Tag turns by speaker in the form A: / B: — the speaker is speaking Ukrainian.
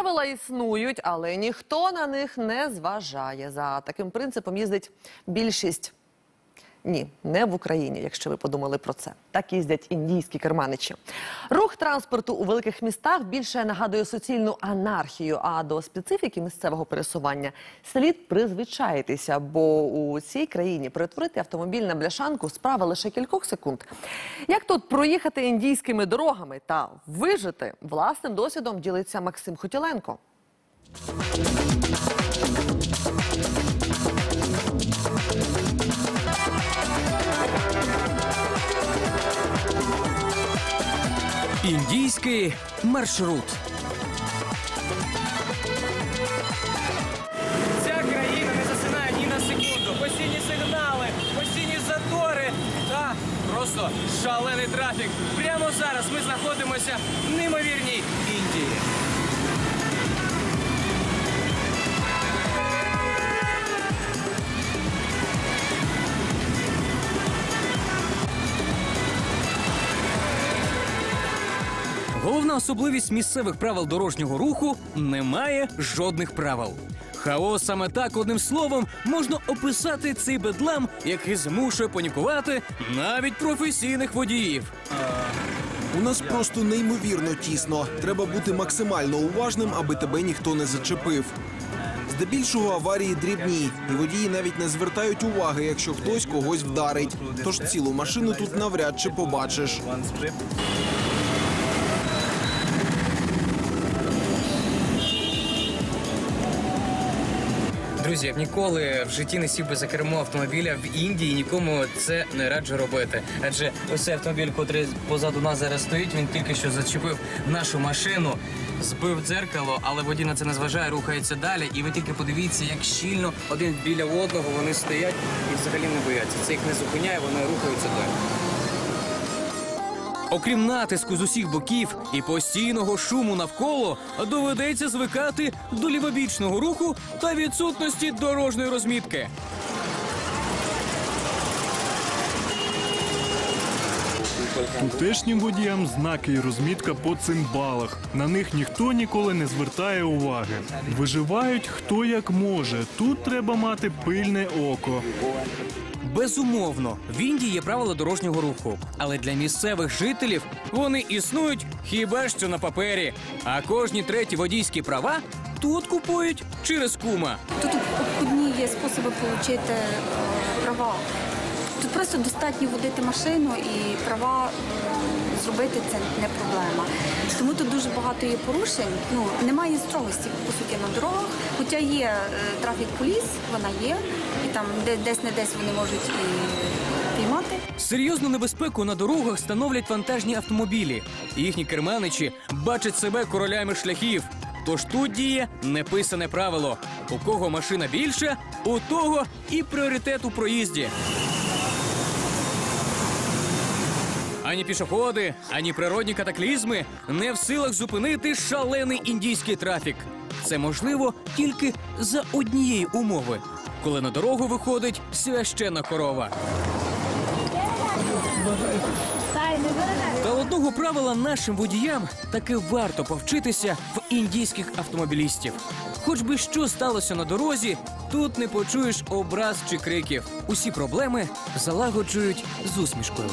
A: Правила існують, але ніхто на них не зважає. За таким принципом їздить більшість. Ні, не в Україні, якщо ви подумали про це. Так їздять індійські керманичі. Рух транспорту у великих містах більше нагадує суцільну анархію. А до специфіки місцевого пересування слід призвичаїтися, бо у цій країні перетворити автомобіль на бляшанку справа лише кількох секунд. Як тут проїхати індійськими дорогами та вижити власним досвідом ділиться Максим Хотіленко.
B: Індійський маршрут.
C: Ця країна не засинає ні на секунду. Постійні сигнали, постійні затори та просто шалений трафік. Прямо зараз ми знаходимося в неймовірній
B: Головна особливість місцевих правил дорожнього руху немає жодних правил. Хаос саме так одним словом можна описати цей бедлам, який змушує панікувати навіть професійних водіїв.
D: У нас просто неймовірно тісно. Треба бути максимально уважним, аби тебе ніхто не зачепив. Здебільшого аварії дрібні, і водії навіть не звертають уваги, якщо хтось когось вдарить. Тож цілу машину тут навряд чи побачиш.
C: Друзі, ніколи в житті не сів би за кермо автомобіля в Індії. Нікому це не раджу робити. Адже ось цей автомобіль, котрий позаду нас зараз стоїть, він тільки що зачепив нашу машину, збив дзеркало, але водій на це не зважає, рухається далі. І ви тільки подивіться, як щільно один біля одного вони стоять і взагалі не бояться. Це їх не зупиняє, вони рухаються далі.
B: Окрім натиску з усіх боків і постійного шуму навколо, доведеться звикати до лівобічного руху та відсутності дорожньої розмітки.
E: Тутешнім водіям знаки і розмітка по цимбалах. На них ніхто ніколи не звертає уваги. Виживають хто як може. Тут треба мати пильне око.
B: Безумовно, в Індії є правила дорожнього руху, але для місцевих жителів вони існують хіба що на папері. А кожні треті водійські права тут купують через кума.
F: Тут обходні є способи отримати е, права. Тут просто достатньо водити машину і права е, зробити це не проблема. Тому тут дуже багато є порушень. Ну немає строгості по суті на дорогах. Хоча є е, трафік поліс, вона є, і там де десь не десь вони можуть і піймати.
B: Серйозну небезпеку на дорогах становлять вантажні автомобілі. Їхні керманичі бачать себе королями шляхів. Тож тут діє неписане правило: у кого машина більше, у того і пріоритет у проїзді. Ані пішоходи, ані природні катаклізми не в силах зупинити шалений індійський трафік. Це можливо тільки за однієї умови, коли на дорогу виходить священна корова. Та одного правила нашим водіям таки варто повчитися в індійських автомобілістів. Хоч би що сталося на дорозі, тут не почуєш образ чи криків. Усі проблеми залагоджують з усмішкою.